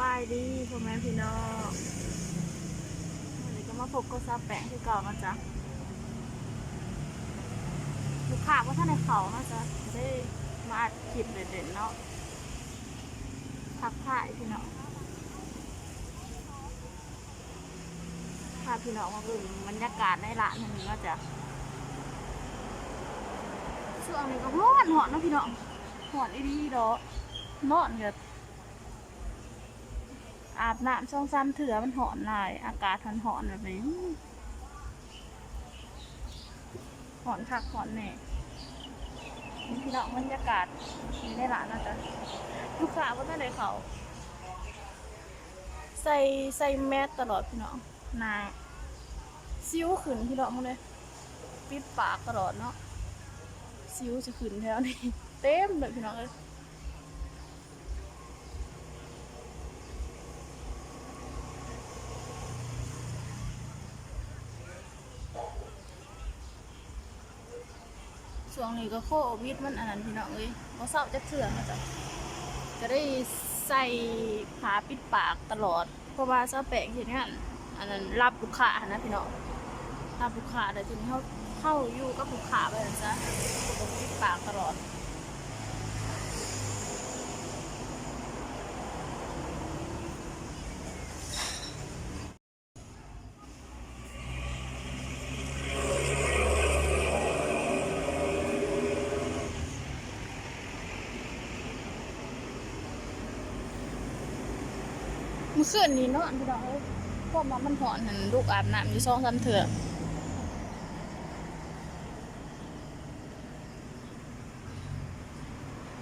บายดีพ่อแม่พี่น้องวันนี้ก็มาพบกับซาแปงที่เก่านะจ๊ะลูกค้าก็ท่านในเขานะจ๊ะได้มาอัดคลิปเด่นๆเนาะพักผ่ายพี่น้องพาพี่น้องมาดูบรรยากาศในร้านแห่งนี้เนาะจ๊ะช่วงนี้ก็ร้อนหอนนะพี่น้องหอนอีดีดอกนอนเกิด อาบน้ำช่องซ้ำเถื่อมันหอนหลาย อากาศทันหอนแบบนี้หอนคักหอนแน่นี่พี่น้องบรรยากาศนี่ในร้านนะจ๊ะลูกค้าก็ไม่ได้เขา ใส่ใส่แมสตลอดพี่น้องนาซิ้วขึ้นพี่น้องมาเลยปิดปากตลอดเนาะซิ้วจะขึ้นแถวนี้เต็มเลยพี่น้องเลย ช่วงนี้ก็โควิดมันอันนั้นพี่น้องเอ้ยเขาเศร้าจะเถื่อนนะจ๊ะก็ได้ใส่ผ้าปิดปากตลอด เพราะว่าเจ้าแปลกเห็นี่นอันนั้นรับลูกค้านะพี่น้องรับลูกค้าแต่ทีนี้เขาเข้าอยู่กับลูกค้าไปนะจ๊ะปิดปากตลอด มื่อคืนนี้เนาะพี่น้องเอ้ยพวกมันมันหอนหันลูกอาบน้ำอยู่สองสามเถื่อ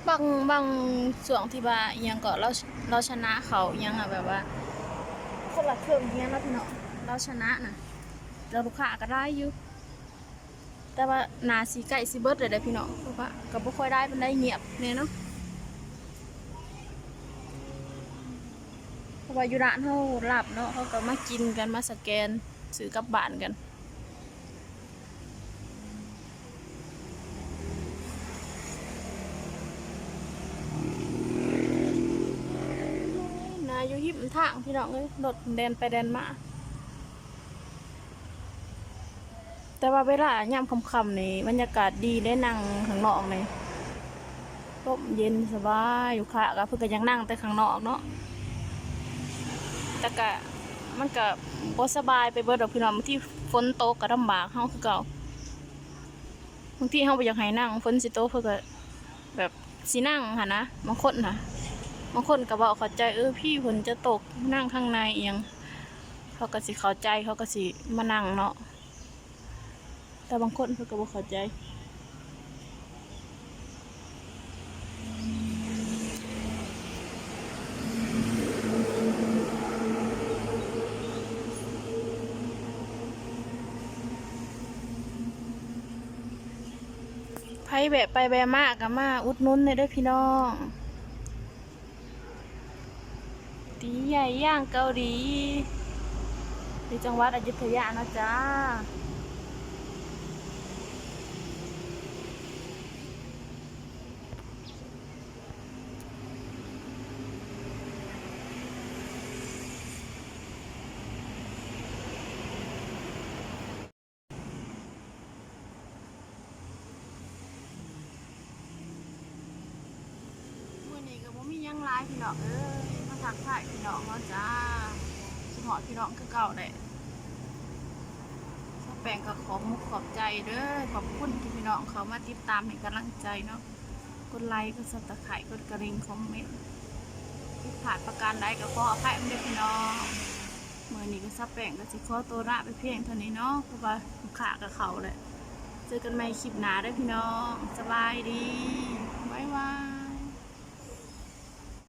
บางบางส่วงที่ว่ายังก็เราเราชนะเขายังอะแบบว่าคนละเครื่องอิหยังแล้วพี่น้องเราชนะนะแล้วลูกค้าก็ได้อยู่แต่ว่านาสีไก่สีเบิร์ดเลยเด้พี่น้องเพราะว่าก็บ่ค่อยได้มันได้เงียบเนี่ยเนาะ เพ ราะว่าอยู่ร้านเขาหลับเนาะเขาก็มากินกันมาสแกนซื้อกลับบ้านกันนาอยู่หิมทางพี่น้องเอ้ยรถแดนไปแดนมา แต่ว่าเวลายามค่ำๆนี่บรรยากาศดีได้นั่งข้างนอกนี่ร่มเย็นสบายอยู่ค่ะก็เพื่อก็ยังนั่งแต่ข้างนอกเนาะ แต่ก็มันก็บ่สบายไปเบิดดอกพี่น้องบางที่ฝนตกก็ลำบากเฮาคือเก่าบางที่เฮาบ่อยากให้นั่งฝนสิตกเพิ่นก็แบบสินั่งหั่นนะบางคนน่ะบางคนก็บ่เข้าใจเออพี่ฝนจะตกนั่งข้างในเอียงเขาก็สิเข้าใจเขาก็สิมานั่งเนาะแต่บางคนเพิ่นก็บ่เข้าใจ ไผแบบไปแบบมากกับมา อุดนุนเลยด้วยพี่น้อง ตีใหญ่ย่างเกาหลีในจังหวัดอยุธยานะจ๊ะ มื่อนี้ก็บ่มีห ยังหลายพี่น้องเอ้ยมาทักทายพี่น้องเนาะจ้าสมอพี่น้องคือเก่าแหละสแปงก็ขอมุกขอบใจเด้อขอบคุณที่พี่น้องเขามาติดตามให้กำลังใจเนาะกดไลค์กดซับสไครต์กดกระดิ่งคอมเมนต์ที่ผ่านประการใดก็ขออภัยไม่ได้พี่น้องเมื่อนี้ก็สแปงก็สิขอตัวละไปเพียงเท่านี้เนาะเพราะว่าลูกค้ากับเขาแหละเจอกันใหม่คลิปหน้าเด้พี่น้องสบายดีบ๊ายบาย